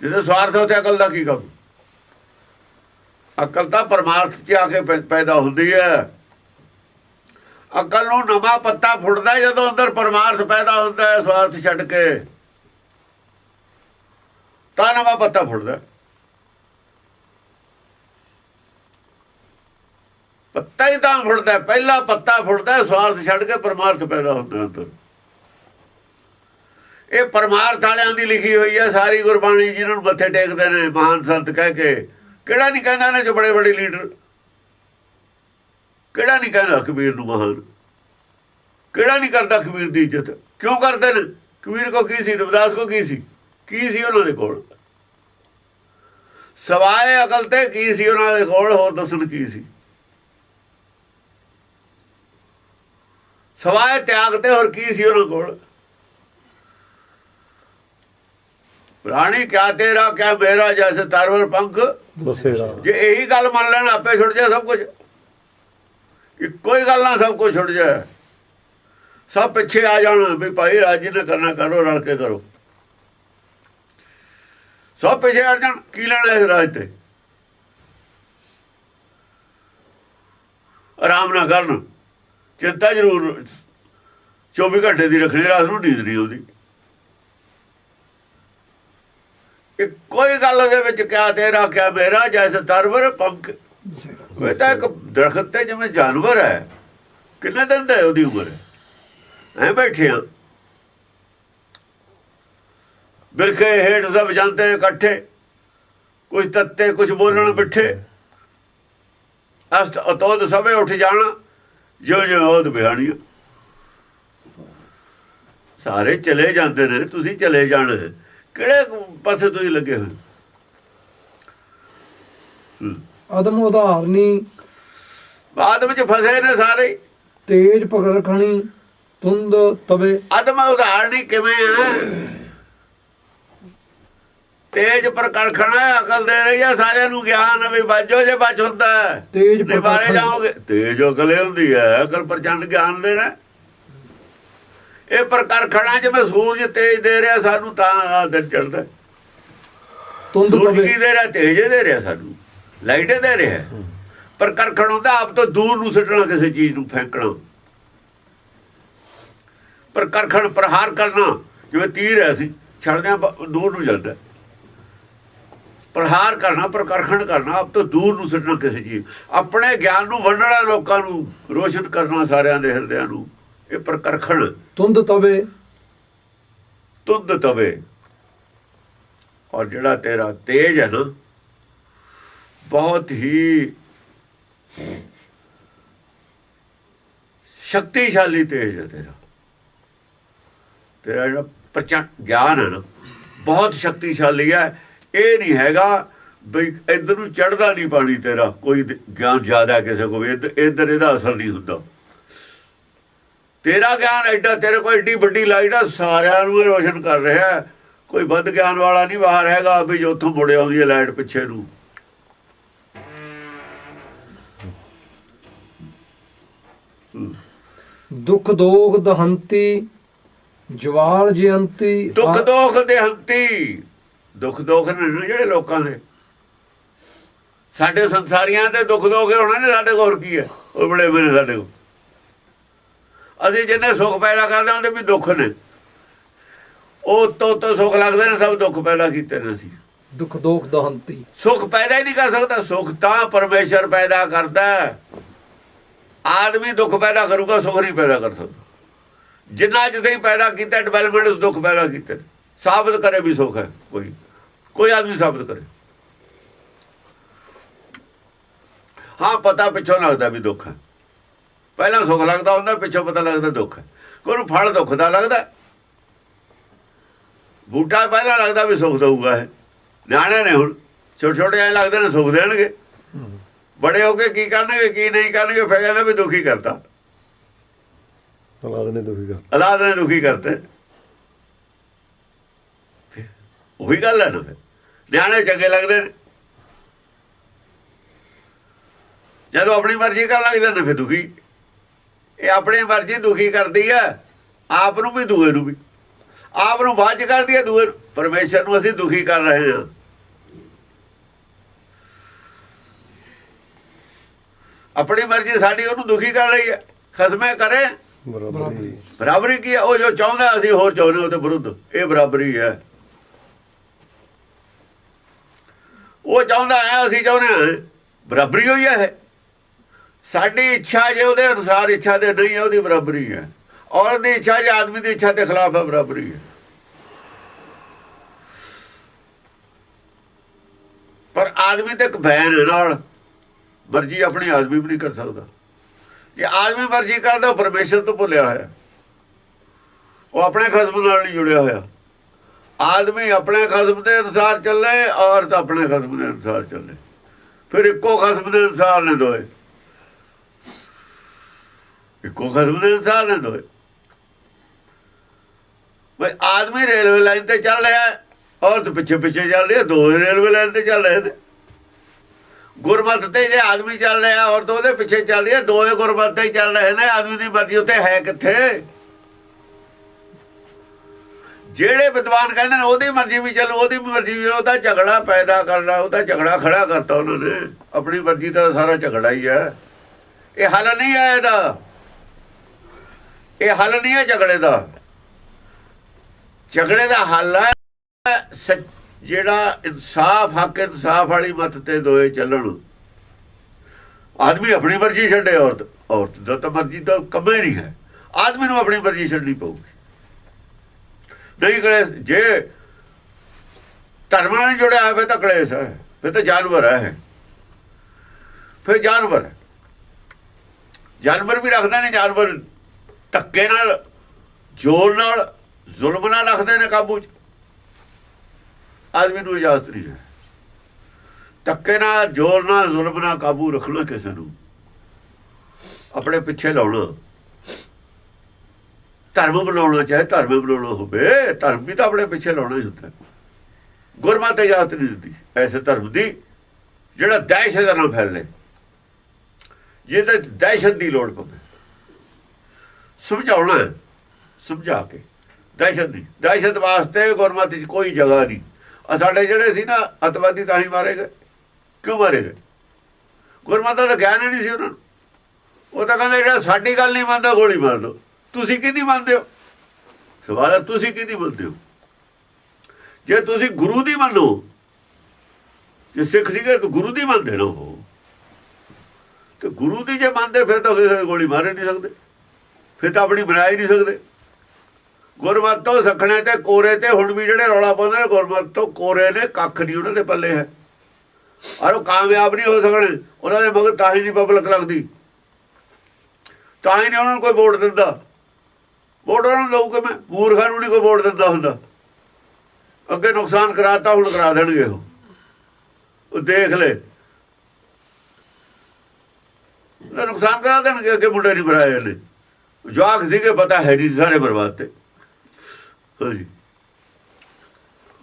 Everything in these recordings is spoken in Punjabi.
ਜਿਹਦੇ ਸਵਾਰਥ ਉੱਥੇ ਅਕਲ ਦਾ ਕੀ ਕੰਮ? ਅਕਲ ਤਾਂ ਪਰਮਾਰਥ 'ਚ ਆ ਕੇ ਪੈ- ਪੈਦਾ ਹੁੰਦੀ ਹੈ। ਅਕਲ ਨੂੰ ਨਵਾਂ ਪੱਤਾ ਫੁੱਟਦਾ ਜਦੋਂ ਅੰਦਰ ਪਰਮਾਰਥ ਪੈਦਾ ਹੁੰਦਾ ਹੈ ਸਵਾਰਥ ਛੱਡ ਕੇ। ਤਾਂ ਨਵਾਂ ਪੱਤਾ ਫੁੱਟਦਾ ਪੱਤਾ ਹੀ ਤਾਂ ਫੁੱਟਦਾ ਪਹਿਲਾ ਪੱਤਾ ਫੁੱਟਦਾ ਸਵਾਰਥ ਛੱਡ ਕੇ ਪਰਮਾਰਥ ਪੈਦਾ ਹੁੰਦਾ ਅੰਦਰ। ਇਹ ਪਰਮਾਰਥ ਵਾਲਿਆਂ ਦੀ ਲਿਖੀ ਹੋਈ ਹੈ ਸਾਰੀ ਗੁਰਬਾਣੀ ਜਿਹਨਾਂ ਨੂੰ ਮੱਥੇ ਟੇਕਦੇ ਨੇ, ਮਹਾਨ ਸੰਤ ਕਹਿ ਕੇ। ਕਿਹੜਾ ਨਹੀਂ ਕਹਿੰਦਾ ਨੇ ਜੋ ਬੜੇ ਬੜੇ ਲੀਡਰ? ਕਿਹੜਾ ਨਹੀਂ ਕਹਿੰਦਾ ਕਬੀਰ ਨੂੰ ਮਹਾਨ? ਕਿਹੜਾ ਨਹੀਂ ਕਰਦਾ ਕਬੀਰ ਦੀ ਇੱਜ਼ਤ? ਕਿਉਂ ਕਰਦੇ ਨੇ? ਕਬੀਰ ਕੋ ਕੀ ਸੀ? ਰਵਿਦਾਸ ਕੋ ਕੀ ਸੀ? ਕੀ ਸੀ ਉਹਨਾਂ ਦੇ ਕੋਲ? ਸਵਾਏ ਅਕਲ ਤੇ ਕੀ ਸੀ ਉਹਨਾਂ ਦੇ ਕੋਲ? ਹੋਰ ਦੱਸਣ ਕੀ ਸੀ? ਸਵਾਏ ਤਿਆਗ ਤੇ ਹੋਰ ਕੀ ਸੀ ਉਹਨਾਂ ਕੋਲ? ਪ੍ਰਾਣੀ ਕਿਆ ਤੇਰਾ ਕਿਆ ਮੇਰਾ ਜੈਸੇ ਤਰਵਰ ਪੰਖ। ਬਸੇਰਾ। ਜੇ ਇਹੀ ਗੱਲ ਮੰਨ ਲੈਣ ਆਪੇ ਛੁੱਟ ਜਾਏ ਸਭ ਕੁਝ ਇੱਕੋ ਹੀ ਗੱਲ ਨਾਲ ਸਭ ਕੁਝ ਛੁੱਟ ਜਾਏ। ਸਭ ਪਿੱਛੇ ਆ ਜਾਣ ਵੀ ਭਾਈ ਰਾਜੀ ਨੇ ਕਰਨਾ ਕਰੋ ਰਲ ਕੇ ਕਰੋ। ਸਭ ਪਿੱਛੇ ਹਟ ਜਾਣ ਕੀ ਲੈਣਾ ਇਸ ਰਾਜ ਤੇ? ਆਰਾਮ ਨਾ ਕਰਨ। ਚਿੰਤਾ ਜ਼ਰੂਰ। 24 ਘੰਟੇ ਦੀ ਰੱਖਣੀ ਰਾਤ ਨੂੰ ਨੀਂਦ ਨਹੀਂ ਆਉਂਦੀ ਇਹ ਕੋਈ ਗੱਲ ਦੇ ਵਿੱਚ ਕਿਆ ਤੇਰਾ ਕਿਆ ਮੇਰਾ ਜੈਸੇ ਤਰਵਰ ਪੰਖ। ਇਹ ਤਾਂ ਇੱਕ ਦਰਖਤ ਤੇ ਜਿਵੇਂ ਜਾਨਵਰ ਹੈ, ਕਿੰਨੇ ਦਿਨ ਦਾ ਉਹਦੀ ਉਮਰ? ਐ ਬੈਠੇ ਬਿਰਖੇ ਹੇਠ ਸਭ ਜਾਂਦੇ ਇਕੱਠੇ। ਕੁਝ ਤੱਤੇ ਕੁਝ ਬੋਲਣ ਬਿਠੇ ਅਸਤ ਅਤੋਦ ਸਭੇ ਉੱਠ ਜਾਣਾ ਜੋ ਜੋ ਉਹਦ ਬਿਹਾਣੀਆਂ। ਸਾਰੇ ਚਲੇ ਜਾਂਦੇ ਨੇ, ਤੁਸੀਂ ਚਲੇ ਜਾਣਾ। ਕਿਹੜੇ ਪਾਸੇ ਤੁਸੀਂ ਲੱਗੇ ਹੋਏ? ਅਦਮ ਉਦਾਹਰਨੀ ਬਾਅਦ ਵਿੱਚ ਫਸੇ ਨੇ ਸਾਰੇ। ਹੀ। ਤੇਜ ਪਕੜ ਰਖਣੀ ਤੁੰਦ ਤਵੇ। ਅਦਮ ਉਦਾਹਰਣੀ ਕਿਵੇਂ ਆ? ਤੇਜ ਪ੍ਰਕੜਖਣਾ ਅਕਲ ਦੇ ਰਹੀ ਆ ਸਾਰਿਆਂ ਨੂੰ ਗਿਆਨ ਵੀ ਬਾਜੋ ਜੇ ਬਚ ਹੁੰਦਾ। ਹੈ। ਤੇਜ ਨਿਵਾਰੇ ਪ੍ਰਕੜਖਣ। ਜਾਓਗੇ। ਤੇਜ ਅਕਲ ਹੁੰਦੀ ਹੈ ਅਕਲ ਪ੍ਰਚੰਡ ਗਿਆਨ ਦੇਣਾ ਇਹ ਪ੍ਰਕਰਖਣਾ ਜਿਵੇਂ ਸੂਰਜ ਤੇਜ ਦੇ ਰਿਹਾ ਸਾਨੂੰ ਤਾਂ ਦਿਨ ਚੜਦਾ ਤੁੰਦ ਕੀ ਦੇ ਰਿਹਾ? ਤੇਜ ਦੇ ਰਿਹਾ ਸਾਨੂੰ। ਲਾਈਟ ਦੇ ਰਿਹਾ। ਪਰ ਕਰਖਣ ਹੁੰਦਾ ਆਪ ਤੋਂ ਦੂਰ ਨੂੰ ਸਿੱਟਣਾ ਕਿਸੇ ਚੀਜ਼ ਨੂੰ ਫੈਂਕਣਾ। ਪਰ ਕਰਖਣ ਪ੍ਰਹਾਰ ਕਰਨਾ ਜਿਵੇਂ ਤੀਰ ਹੈ ਸੀ ਛੱਡਦਿਆਂ ਦੂਰ ਨੂੰ ਜਾਂਦਾ। ਪ੍ਰਹਾਰ ਕਰਨਾ ਪਰ ਕਰਖਣ ਕਰਨਾ ਆਪ ਤੋਂ ਦੂਰ ਨੂੰ ਸਿੱਟਣਾ ਕਿਸੇ ਚੀਜ਼ ਆਪਣੇ ਗਿਆਨ ਨੂੰ ਵੰਡਣਾ ਲੋਕਾਂ ਨੂੰ ਰੋਸ਼ਨ ਕਰਨਾ ਸਾਰਿਆਂ ਦੇ ਹਿਰਦਿਆਂ ਨੂੰ। ਇਹ ਪ੍ਰਕਰਖਣ ਤੁੰਦ ਤਵੇ। ਤੁਧ ਤਵੇ। ਔਰ ਜਿਹੜਾ ਤੇਰਾ ਤੇਜ ਹੈ ਨਾ ਬਹੁਤ ਹੀ ਸ਼ਕਤੀਸ਼ਾਲੀ ਤੇਜ ਹੈ ਤੇਰਾ। ਤੇਰਾ ਜਿਹੜਾ ਪ੍ਰਚੰਡ ਗਿਆਨ ਹੈ ਨਾ ਬਹੁਤ ਸ਼ਕਤੀਸ਼ਾਲੀ ਹੈ। ਇਹ ਨਹੀਂ ਹੈਗਾ ਬਈ ਇਧਰ ਨੂੰ ਚੜਦਾ ਨਹੀਂ ਪਾਣੀ ਤੇਰਾ ਕੋਈ ਗਿਆਨ ਜ਼ਿਆਦਾ ਕਿਸੇ ਕੋਲ ਇੱਧਰ ਇਹਦਾ ਅਸਰ ਨਹੀਂ ਹੁੰਦਾ। ਤੇਰਾ ਗਿਆਨ ਐਡਾ ਤੇਰੇ ਕੋਲ ਏਡੀ ਵੱਡੀ ਲਾਈਟ ਆ ਸਾਰਿਆਂ ਨੂੰ ਰੋਸ਼ਨ ਕਰ ਰਿਹਾ। ਕੋਈ ਵੱਧ ਗਿਆਨ ਵਾਲਾ ਨਹੀਂ ਬਾਹਰ ਹੈਗਾ ਵੀ ਜੋ ਉੱਥੋਂ ਮੁੜ ਆਉਂਦੀ ਹੈ ਲਾਈਟ ਪਿੱਛੇ ਨੂੰ। ਦੁਖ ਦੋਖ ਦਹੰਤੀ ਜਵਾਲ ਜਯੰਤੀ ਦੁੱਖ ਦੋਖ ਦੇ ਹੰਤੀ ਦੁੱਖ ਦੋਖ ਨੇ ਜਿਹੜੇ ਲੋਕਾਂ ਦੇ। ਸਾਡੇ ਸੰਸਾਰੀਆਂ ਤੇ ਦੁੱਖ ਦੋਖ ਹੋਣਾ ਨੇ ਸਾਡੇ ਕੋਲ ਕੀ ਹੈ? ਉਹ ਬੜੇ ਮੇਰੇ ਸਾਡੇ ਕੋਲ। ਅਸੀਂ ਜਿੰਨੇ ਸੁੱਖ ਪੈਦਾ ਕਰਦੇ ਹੁੰਦੇ ਵੀ ਦੁੱਖ ਨੇ। ਉਹ ਤੋਂ ਤੋਂ ਸੁੱਖ ਲੱਗਦੇ ਨੇ ਸਭ ਦੁੱਖ ਪੈਦਾ ਕੀਤੇ ਨੇ ਅਸੀਂ। ਦੁਖ ਦੋਖ ਦਹੰਤੀ। ਸੁੱਖ ਪੈਦਾ ਹੀ ਨਹੀਂ ਕਰ ਸਕਦਾ। ਸੁੱਖ ਤਾਂ ਪਰਮੇਸ਼ਰ ਪੈਦਾ ਕਰਦਾ ਹੈ। ਆਦਮੀ ਦੁੱਖ ਪੈਦਾ ਕਰੂਗਾ ਸੁੱਖ ਨਹੀਂ ਪੈਦਾ ਕਰ ਸਕਦਾ। ਜਿੰਨਾ ਜਿੱਥੇ ਹੀ ਪੈਦਾ ਕੀਤਾ ਡਿਵੈਲਪਮੈਂਟ ਉਸ ਦੁੱਖ ਪੈਦਾ ਕੀਤੇ। ਸਾਬਤ ਕਰੇ ਵੀ ਸੁੱਖ ਹੈ ਕੋਈ। ਕੋਈ ਆਦਮੀ ਸਾਬਤ ਕਰੇ। ਹਾਂ ਪਤਾ ਪਿੱਛੋਂ ਲੱਗਦਾ ਵੀ ਦੁੱਖ ਹੈ। ਪਹਿਲਾਂ ਸੁੱਖ ਲੱਗਦਾ ਹੁੰਦਾ ਪਿੱਛੋਂ ਪਤਾ ਲੱਗਦਾ ਦੁੱਖ। ਕੋਈ ਫਲ ਦੁੱਖ ਦਾ ਲੱਗਦਾ। ਬੂਟਾ ਪਹਿਲਾਂ ਲੱਗਦਾ ਵੀ ਸੁੱਖ ਦਊਗਾ ਇਹ। ਨਿਆਣੇ ਨੇ ਹੁਣ ਛੋਟੇ ਛੋਟੇ ਐ ਲੱਗਦੇ ਨੇ ਸੁੱਖ ਦੇਣਗੇ। ਬੜੇ ਹੋ ਕੇ ਕੀ ਕਰਨਗੇ ਕੀ ਨਹੀਂ ਕਰਨਗੇ ਫਿਰ ਕਹਿੰਦੇ ਵੀ ਦੁਖੀ ਕਰਤਾ। ਔਲਾਦ ਨੇ ਦੁਖੀ ਕਰ ਔਲਾਦ ਨੇ ਦੁਖੀ ਕਰਤੇ। ਫਿਰ ਉਹੀ ਗੱਲ ਹੈ ਨਾ ਫਿਰ। ਨਿਆਣੇ ਚੰਗੇ ਲੱਗਦੇ ਨੇ। ਜਦੋਂ ਆਪਣੀ ਮਰਜ਼ੀ ਕਰਨ ਲੱਗਦੇ ਨੇ ਫਿਰ ਦੁਖੀ। ਇਹ ਆਪਣੀ ਮਰਜ਼ੀ ਦੁਖੀ ਕਰਦੀ ਹੈ ਆਪ ਨੂੰ ਵੀ ਦੂਏ ਨੂੰ ਵੀ। ਆਪ ਨੂੰ ਚ ਕਰਦੀ ਹੈ ਦੂਏ ਪਰਮੇਸ਼ਰ ਨੂੰ ਅਸੀਂ ਦੁਖੀ ਕਰ ਰਹੇ ਹਾਂ। ਆਪਣੀ ਮਰਜ਼ੀ ਸਾਡੀ ਉਹਨੂੰ ਦੁਖੀ ਕਰ ਰਹੀ ਹੈ ਖਸਮੇ ਕਰੇ। ਬਰਾਬਰੀ। ਬਰਾਬਰੀ ਕੀ ਹੈ ਉਹ ਜੋ ਚਾਹੁੰਦਾ ਅਸੀਂ ਹੋਰ ਚਾਹੁੰਦੇ ਉਹਦੇ ਵਿਰੁੱਧ। ਇਹ ਬਰਾਬਰੀ ਹੈ। ਉਹ ਚਾਹੁੰਦਾ ਹੈ ਅਸੀਂ ਚਾਹੁੰਦੇ ਹਾਂ। ਬਰਾਬਰੀ ਹੋਈ ਹੈ। ਸਾਡੀ ਇੱਛਾ ਜੇ ਉਹਦੇ ਅਨੁਸਾਰ ਇੱਛਾ ਦੇ ਨਹੀਂ ਹੈ, ਉਹਦੀ ਬਰਾਬਰੀ ਹੈ। ਔਰਤ ਦੀ ਇੱਛਾ ਜੇ ਆਦਮੀ ਦੀ ਇੱਛਾ ਦੇ ਖਿਲਾਫ ਹੈ, ਬਰਾਬਰੀ ਹੈ। ਪਰ ਆਦਮੀ ਤੇ ਇੱਕ ਬੈਨ ਹੈ ਨਾਲ, ਮਰਜ਼ੀ ਆਪਣੀ ਆਦਮੀ ਵੀ ਨਹੀਂ ਕਰ ਸਕਦਾ। ਜੇ ਆਦਮੀ ਮਰਜ਼ੀ ਕਰਦਾ, ਉਹ ਪਰਮੇਸ਼ਰ ਤੋਂ ਭੁੱਲਿਆ ਹੋਇਆ। ਉਹ ਆਪਣੇ ਖਸਮ ਨਾਲ ਨਹੀਂ ਜੁੜਿਆ ਹੋਇਆ। ਆਦਮੀ ਆਪਣੇ ਖਸਮ ਦੇ ਅਨੁਸਾਰ ਚੱਲੇ, ਔਰਤ ਆਪਣੇ ਖਸਮ ਦੇ ਅਨੁਸਾਰ ਚੱਲੇ। ਫਿਰ ਇੱਕੋ ਖਸਮ ਦੇ ਅਨੁਸਾਰ ਨੇ ਦੋਏ। ਇੱਕੋ ਖਸਮ ਦੇ ਅਨੁਸਾਰ ਨੇ ਦੋਏ। ਬਈ ਆਦਮੀ ਰੇਲਵੇ ਲਾਈਨ ਤੇ ਚੱਲ ਰਿਹਾ ਔਰਤ ਪਿੱਛੇ ਪਿੱਛੇ ਚੱਲ ਰਹੀ ਹੈ, ਦੋ ਰੇਲਵੇ ਲਾਈਨ ਤੇ ਚੱਲ ਰਹੇ ਨੇ। ਗੁਰਮਤ ਤੇ ਜੇ ਆਦਮੀ ਚੱਲ ਰਿਹਾ ਔਰਤ ਉਹਦੇ ਪਿੱਛੇ ਚੱਲ ਰਹੀ ਹੈ, ਦੋਏ ਗੁਰਮਤ ਤੇ ਹੀ ਚੱਲ ਰਹੇ ਨੇ, ਆਦਮੀ ਦੀ ਮਰਜ਼ੀ ਉੱਤੇ ਹੈ ਕਿੱਥੇ? ਜਿਹੜੇ ਵਿਦਵਾਨ ਕਹਿੰਦੇ ਨੇ ਉਹਦੀ ਮਰਜ਼ੀ ਵੀ ਚੱਲ, ਉਹਦੀ ਮਰਜ਼ੀ ਵੀ, ਉਹਦਾ ਝਗੜਾ ਪੈਦਾ ਕਰਨਾ, ਉਹਦਾ ਝਗੜਾ ਖੜਾ ਕਰਤਾ ਉਹਨਾਂ ਨੇ। ਆਪਣੀ ਮਰਜ਼ੀ ਦਾ ਸਾਰਾ ਝਗੜਾ ਹੀ ਹੈ। ਇਹ ਹੱਲ ਨਹੀਂ ਹੈ ਇਹਦਾ। ਇਹ ਹੱਲ ਨਹੀਂ ਹੈ ਝਗੜੇ ਦਾ। ਝਗੜੇ ਦਾ ਹੱਲ ਹੈ ਸੱਚ- ਜਿਹੜਾ ਇਨਸਾਫ, ਹੱਕ ਇਨਸਾਫ ਵਾਲੀ ਮਤ ਤੇ ਦੋਏ ਚੱਲਣ। ਆਦਮੀ ਆਪਣੀ ਮਰਜ਼ੀ ਛੱਡੇ, ਔਰਤ ਔਰਤ ਦਾ ਤਾਂ ਮਰਜ਼ੀ ਤਾਂ ਕੰਮੇ ਨਹੀਂ ਹੈ। ਆਦਮੀ ਨੂੰ ਆਪਣੀ ਮਰਜ਼ੀ ਛੱਡਣੀ ਪਊਗੀ। ਨਹੀਂ ਕਲੇਸ਼ ਜੇ ਧਰਮ ਨਾਲ ਜੁੜਿਆ ਹੋਵੇ ਤਾਂ ਕਲੇਸ਼ ਹੈ, ਫਿਰ ਤਾਂ ਜਾਨਵਰ ਹੈ ਫਿਰ ਜਾਨਵਰ ਜਾਨਵਰ ਵੀ ਰੱਖਦਾ ਨੇ ਜਾਨਵਰ ਧੱਕੇ ਨਾਲ, ਜ਼ੋਰ ਨਾਲ, ਜ਼ੁਲਮ ਨਾਲ ਰੱਖਦੇ ਨੇ ਕਾਬੂ 'ਚ। ਆਦਮੀ ਨੂੰ ਇਜਾਜ਼ਤ ਨਹੀਂ ਹੈ। ਧੱਕੇ ਨਾਲ, ਜ਼ੋਰ ਨਾਲ, ਜ਼ੁਲਮ ਨਾਲ ਕਾਬੂ ਰੱਖਣਾ ਕਿਸੇ ਨੂੰ। ਆਪਣੇ ਪਿੱਛੇ ਲਾਉਣਾ। ਧਰਮ ਬਣਾਉਣਾ ਚਾਹੇ ਧਰਮ ਬਣਾਉਣਾ ਹੋਵੇ, ਧਰਮ ਵੀ ਤਾਂ ਆਪਣੇ ਪਿੱਛੇ ਲਾਉਣਾ ਹੀ ਹੁੰਦਾ। ਗੁਰਮਤਿ ਇਜਾਜ਼ਤ ਨਹੀਂ ਦਿੰਦੀ। ਐਸੇ ਧਰਮ ਦੀ, ਜਿਹੜਾ ਦਹਿਸ਼ਤ ਨਾਲ ਫੈਲੇ। ਜਿਹਦੇ ਦਹਿਸ਼ਤ ਦੀ ਲੋੜ ਪਵੇ। ਸਮਝਾਉਣਾ ਹੈ, ਸਮਝਾ ਕੇ। ਦਹਿਸ਼ਤ ਨਹੀਂ। ਦਹਿਸ਼ਤ ਵਾਸਤੇ ਗੁਰਮਤਿ 'ਚ ਕੋਈ ਜਗ੍ਹਾ ਨਹੀਂ। ਆ ਸਾਡੇ ਜਿਹੜੇ ਸੀ ਨਾ ਅਤਵਾਦੀ ਤਾਂ ਹੀ ਮਾਰੇ ਗਏ। ਕਿਉਂ ਮਾਰੇ ਗਏ? ਗੁਰਮਤਿ ਦਾ ਗਿਆਨ ਹੀ ਨਹੀਂ ਸੀ ਉਹਨਾਂ ਨੂੰ। ਉਹ ਤਾਂ ਕਹਿੰਦਾ ਜਿਹੜਾ ਸਾਡੀ ਗੱਲ ਨਹੀਂ ਮੰਨਦਾ ਗੋਲੀ ਮਾਰ ਦੋ। ਤੁਸੀਂ ਕਿਹਦੀ ਮੰਨਦੇ ਹੋ? ਸਵਾਲ ਹੈ ਤੁਸੀਂ ਕਿਹਦੀ ਮੰਨਦੇ ਹੋ? ਜੇ ਤੁਸੀਂ ਗੁਰੂ ਦੀ ਮੰਨੋ ਜੇ ਸਿੱਖ ਸੀਗੇ ਤਾਂ ਗੁਰੂ ਦੀ ਮੰਨਦੇ ਨਾ ਹੋ ਤੇ ਗੁਰੂ ਦੀ ਜੇ ਮੰਨਦੇ ਫਿਰ ਤਾਂ ਕਿਸੇ ਗੋਲੀ ਮਾਰ ਨਹੀਂ ਸਕਦੇ। ਫਿਰ ਤਾਂ ਆਪਣੀ ਬਣਾ ਹੀ ਨਹੀਂ ਸਕਦੇ। ਗੁਰਮਤ ਤੋਂ ਸਖਣੇ ਤੇ ਕੋਰੇ ਤੇ ਹੁਣ ਵੀ ਜਿਹੜੇ ਰੌਲਾ ਪਾਉਂਦੇ ਨੇ, ਗੁਰਮਤ ਤੋਂ ਕੋਰੇ ਨੇ, ਕੱਖ ਨਹੀਂ ਉਹਨਾਂ ਦੇ ਪੱਲੇ ਹੈ। ਔਰ ਉਹ ਕਾਮਯਾਬ ਨਹੀਂ ਹੋ ਸਕਣੇ, ਉਹਨਾਂ ਦੇ ਮਗਰ ਤਾਂ ਹੀ ਨਹੀਂ ਪਬਲਿਕ ਲੱਗਦੀ। ਤਾਂ ਹੀ ਨਹੀਂ ਉਹਨਾਂ ਨੂੰ ਕੋਈ ਵੋਟ ਦਿੰਦਾ। ਵੋਟ ਉਹਨਾਂ ਨੂੰ ਦਊ ਕਿ ਮੈਂ, ਮੂਰਖਾਂ ਨੂੰ ਨਹੀਂ ਕੋਈ ਵੋਟ ਦਿੰਦਾ ਹੁੰਦਾ। ਅੱਗੇ ਨੁਕਸਾਨ ਕਰਾਤਾ, ਹੁਣ ਕਰਾ ਦੇਣਗੇ ਉਹ। ਉਹ ਦੇਖ ਲੈ। ਨੁਕਸਾਨ ਕਰਾ ਦੇਣਗੇ, ਅੱਗੇ ਮੁੰਡੇ ਨਹੀਂ ਬਣਾਏ ਨੇ ਜਵਾਕ ਸੀਗੇ ਪਤਾ ਹੈ ਨਹੀਂ ਸਾਰੇ ਬਰਬਾਦ ਤੇ। ਹਾਂਜੀ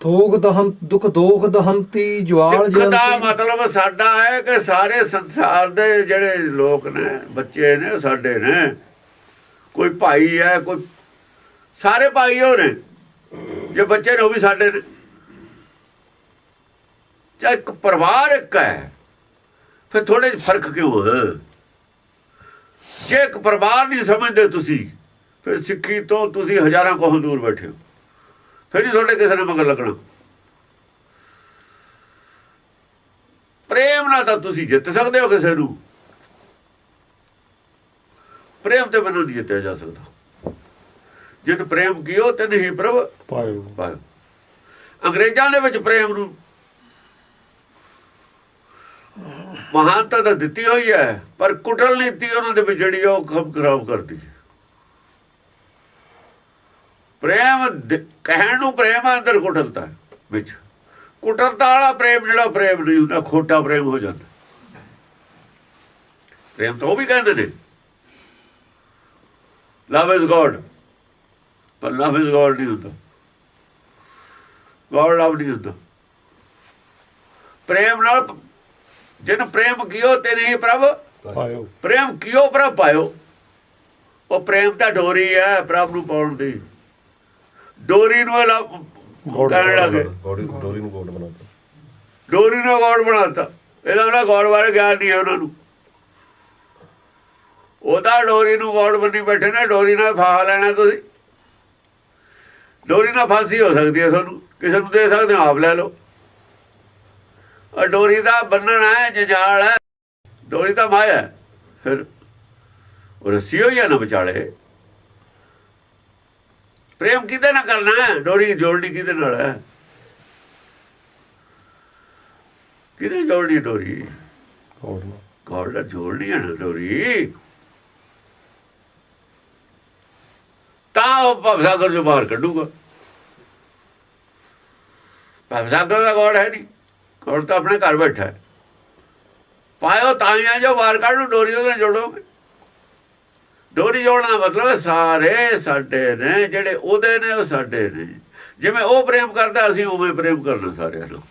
ਥੋਕ ਦਹੰ ਦੁਖ ਦੋਖ ਦਹੰਤੀ ਜਵਾਲ ਸਿੱਖ ਦਾ ਮਤਲਬ ਸਾਡਾ ਹੈ ਕਿ ਸਾਰੇ ਸੰਸਾਰ ਦੇ ਜਿਹੜੇ ਲੋਕ ਨੇ ਬੱਚੇ ਨੇ ਸਾਡੇ ਨੇ ਕੋਈ ਭਾਈ ਹੈ ਕੋਈ ਸਾਰੇ ਭਾਈ ਹੋ ਨੇ ਜੇ ਬੱਚੇ ਨੇ ਉਹ ਵੀ ਸਾਡੇ ਨੇ। ਚਾਹੇ ਇੱਕ ਪਰਿਵਾਰ ਇੱਕ ਹੈ ਫਿਰ ਥੋੜੇ ਫ਼ਰਕ ਕਿਉਂ ਹੈ? ਜੇ ਇੱਕ ਪਰਿਵਾਰ ਨਹੀਂ ਸਮਝਦੇ ਤੁਸੀਂ ਫਿਰ ਸਿੱਖੀ ਤੋਂ ਤੁਸੀਂ ਹਜ਼ਾਰਾਂ ਕੋਹ ਦੂਰ ਬੈਠੇ ਹੋ। ਫਿਰ ਨਹੀਂ ਤੁਹਾਡੇ ਕਿਸੇ ਨੇ ਮਗਰ ਲੱਗਣਾ। ਪ੍ਰੇਮ ਨਾਲ ਤਾਂ ਤੁਸੀਂ ਜਿੱਤ ਸਕਦੇ ਹੋ ਕਿਸੇ ਨੂੰ। ਪ੍ਰੇਮ ਤੇ ਬਿਨਾਂ ਨਹੀਂ ਜਿੱਤਿਆ ਜਾ ਸਕਦਾ। ਜਿਨ ਪ੍ਰੇਮ ਕੀਓ ਤੇ ਨਹੀਂ ਪ੍ਰਭ ਪਾਇਓ। ਅੰਗਰੇਜ਼ਾਂ ਦੇ ਵਿੱਚ ਪ੍ਰੇਮ ਨੂੰ ਮਹਾਨਤਾ ਤਾਂ ਦਿੱਤੀ ਹੋਈ ਹੈ, ਪਰ ਕੁਟਲ ਨੀਤੀ ਉਹਨਾਂ ਦੇ ਵਿੱਚ ਜਿਹੜੀ ਉਹ ਖਮ ਖਰਾਬ ਕਰਦੀ ਹੈ। ਪ੍ਰੇਮ ਕਹਿਣ ਨੂੰ ਪ੍ਰੇਮ ਅੰਦਰ ਕੁਟਲਤਾ ਵਿੱਚ। ਕੁਟਲਤਾ ਵਾਲਾ ਪ੍ਰੇਮ ਜਿਹੜਾ, ਪ੍ਰੇਮ ਨਹੀਂ ਹੁੰਦਾ, ਖੋਟਾ ਪ੍ਰੇਮ ਹੋ ਜਾਂਦਾ। ਪ੍ਰੇਮ ਤਾਂ ਉਹ ਵੀ ਕਹਿੰਦੇ ਨੇ। ਲਵ ਇਜ਼ ਗੋਡ ਪਰ ਲਵ ਇਜ਼ ਗੋਡ ਨਹੀਂ ਹੁੰਦਾ। ਗੋਡ ਲਵ ਨਹੀਂ ਹੁੰਦਾ। ਪ੍ਰੇਮ ਨਾਲ ਜਿਨ ਪ੍ਰੇਮ ਕੀਓ ਤੇ ਨਹੀਂ ਪ੍ਰਭ? ਪਾਇਓ। ਪ੍ਰੇਮ ਕੀਓ ਪ੍ਰਭ ਪਾਇਓ। ਉਹ ਪ੍ਰੇਮ ਤਾਂ ਡੋਰੀ ਹੈ ਪ੍ਰਭ ਨੂੰ ਪਾਉਣ ਦੀ। ਡੋਰੀ ਨੂੰ ਲਾ- ਕਰਨ ਲੱਗੇ। ਡੋਰੀ ਨੂੰ ਗੋਡ ਬਣਾਤਾ। ਡੋਰੀ ਨੂੰ ਗੌੜ ਬਣਾਤਾ। ਇਹਦਾ ਉਹਨਾਂ ਗੌੜ ਬਾਰੇ ਗਿਆਨ ਨਹੀਂ ਹੈ ਉਹਨਾਂ ਨੂੰ। ਉਹਦਾ ਡੋਰੀ ਨੂੰ ਗੌੜ ਬੰਨੀ ਬੈਠੇ ਨੇ ਡੋਰੀ ਨਾਲ ਫਾਹ ਲੈਣਾ ਤੁਸੀਂ। ਡੋਰੀ ਨਾਲ ਫਾਂਸੀ ਹੋ ਸਕਦੀ ਹੈ ਤੁਹਾਨੂੰ। ਕਿਸੇ ਨੂੰ ਦੇ ਸਕਦੇ ਆਪ ਲੈ ਲਓ। ਡੋਰੀ ਦਾ ਬੰਨਣਾ ਹੈ ਜੰਜਾਲ ਹੈ ਡੋਰੀ ਤਾਂ ਮਾਇਆ ਹੈ। ਫਿਰ ਉਹ ਰੱਸੀ ਹੋਈ ਹੈ ਨਾ ਵਿਚਾਲੇ? ਪ੍ਰੇਮ ਕਿਹਦੇ ਨਾਲ ਕਰਨਾ ਹੈ? ਡੋਰੀ ਜੋੜਨੀ ਕਿਹਦੇ ਨਾਲ ਹੈ? ਕਿਹਦੇ ਜੋੜਨੀ ਡੋਰੀ? ਗੌੜ ਨਾਲ। ਜੋੜਨੀ ਹੈ ਡੋਰੀ? ਤਾਂ ਉਹ ਭਵਸਾਗਰ ਚੋਂ ਬਾਹਰ ਕੱਢੂਗਾ। ਭਵਸਾਗਰ ਦਾ ਗੌੜ ਹੈ ਨਹੀਂ। ਗੌੜ ਤਾਂ ਆਪਣੇ ਘਰ ਬੈਠਾ ਹੈ। ਪਾਇਓ ਤਾਂ ਹੀ ਆ ਜੋ ਬਾਹਰ ਕੱਢ ਨੂੰ ਡੋਰੀ ਉਹਦੇ ਨਾਲ ਜੋੜੋਗੇ। ਡੋਰੀ ਜੋੜਨ ਦਾ ਮਤਲਬ ਹੈ ਸਾਰੇ ਸਾਡੇ ਨੇ, ਜਿਹੜੇ ਉਹਦੇ ਨੇ ਉਹ ਸਾਡੇ ਨੇ। ਜਿਵੇਂ ਉਹ ਪ੍ਰੇਮ ਕਰਦਾ, ਅਸੀਂ ਉਵੇਂ ਪ੍ਰੇਮ ਕਰਨਾ ਸਾਰਿਆਂ ਨੂੰ।